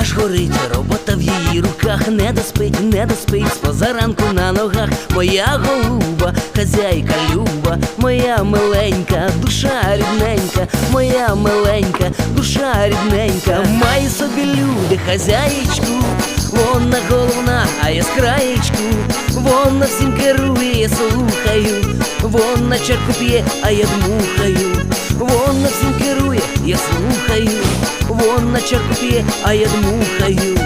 аж горить, робота в її руках не доспить, не доспить, позаранку на ногах. Моя голуба, хазяйка люба, моя миленька, душа рідненька, моя миленька, душа рідненька, має собі люди, хазяєчку, вона головна, а я з краєчку, вона всім керує, слухаю, вона чарку п'є, а я дмухаю, я слухаю, вон на черпі, а я дмухаю.